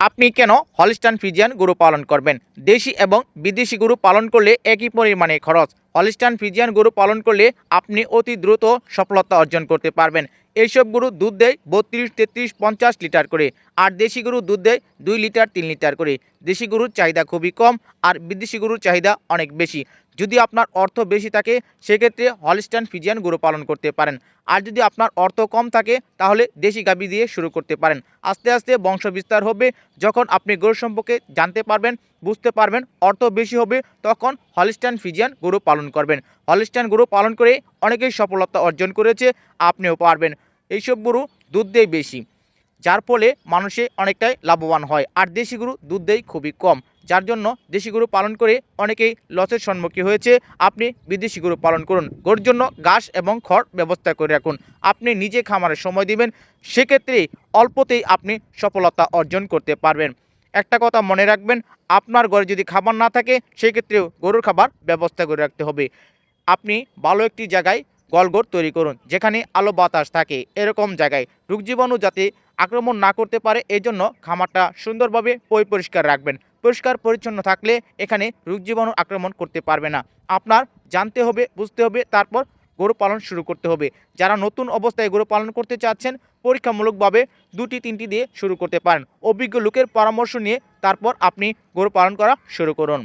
আপনি কেন Holstein Friesian গরু পালন করবেন? দেশি এবং বিদেশি গরু পালন করলে একই পরিমাণে খরচ। হলিস্টান ফিজিয়ান গরু পালন করলে আপনি অতি দ্রুত সফলতা অর্জন করতে পারবেন। এইসব গরু দুধ দেয় বত্রিশ, তেত্রিশ, পঞ্চাশ লিটার করে আর দেশি গরু দুধ দেয় দুই লিটার, তিন লিটার করে। দেশি গরুর চাহিদা খুবই কম আর বিদেশি গরুর চাহিদা অনেক বেশি। যদি আপনার অর্থ বেশি থাকে, সেক্ষেত্রে হলিস্টান ফিজিয়ান গরু পালন করতে পারেন। আর যদি আপনার অর্থ কম থাকে, তাহলে দেশি গাবি দিয়ে শুরু করতে পারেন। আস্তে আস্তে বংশ বিস্তার হবে, যখন আপনি গরু সম্পর্কে জানতে পারবেন, বুঝতে পারবেন, অর্থ বেশি হবে, তখন হলিস্টান ফিজিয়ান গরু পালন করবেন। হলিস্টান গরু পালন করে অনেকেই সফলতা অর্জন করেছে, আপনিও পারবেন। এইসব গরু দুধ দেয় বেশি। যার ফলে মানুষে অনেকটাই লাভবান হয়। আর দেশি গরু দুধ দেয় খুবই কম, যার জন্য দেশি গরু পালন করে অনেকেই লসের সম্মুখীন হয়েছে। আপনি বিদেশি গরু পালন করুন, গরুর জন্য ঘাস এবং খড় ব্যবস্থা করে রাখুন। আপনি নিজে খামারে সময় দিবেন, সেক্ষেত্রে অল্পতেই আপনি সফলতা অর্জন করতে পারবেন। একটা কথা মনে রাখবেন, আপনার ঘরে যদি খাবার না থাকে, সেক্ষেত্রেও গরুর খাবার ব্যবস্থা করে রাখতে হবে। আপনি ভালো একটি জায়গায় গলগোর তৈরি করুন, যেখানে আলো বাতাস থাকে, এরকম জায়গায় রোগ জীবাণু যাতে আক্রমণ না করতে পারে, এজন্য খামারটা সুন্দরভাবে পরি পরিষ্কার রাখবেন। পরিষ্কার পরিচ্ছন্ন থাকলে এখানে রোগ জীবাণু আক্রমণ করতে পারবে না। আপনার জানতে হবে, বুঝতে হবে, তারপর গরু পালন শুরু করতে হবে। যারা নতুন অবস্থায় গরু পালন করতে চাচ্ছেন, পরীক্ষামূলকভাবে দুটি, তিনটি দিয়ে শুরু করতে পারেন। অভিজ্ঞ লোকের পরামর্শ নিয়ে তারপর আপনি গরু পালন করা শুরু করুন।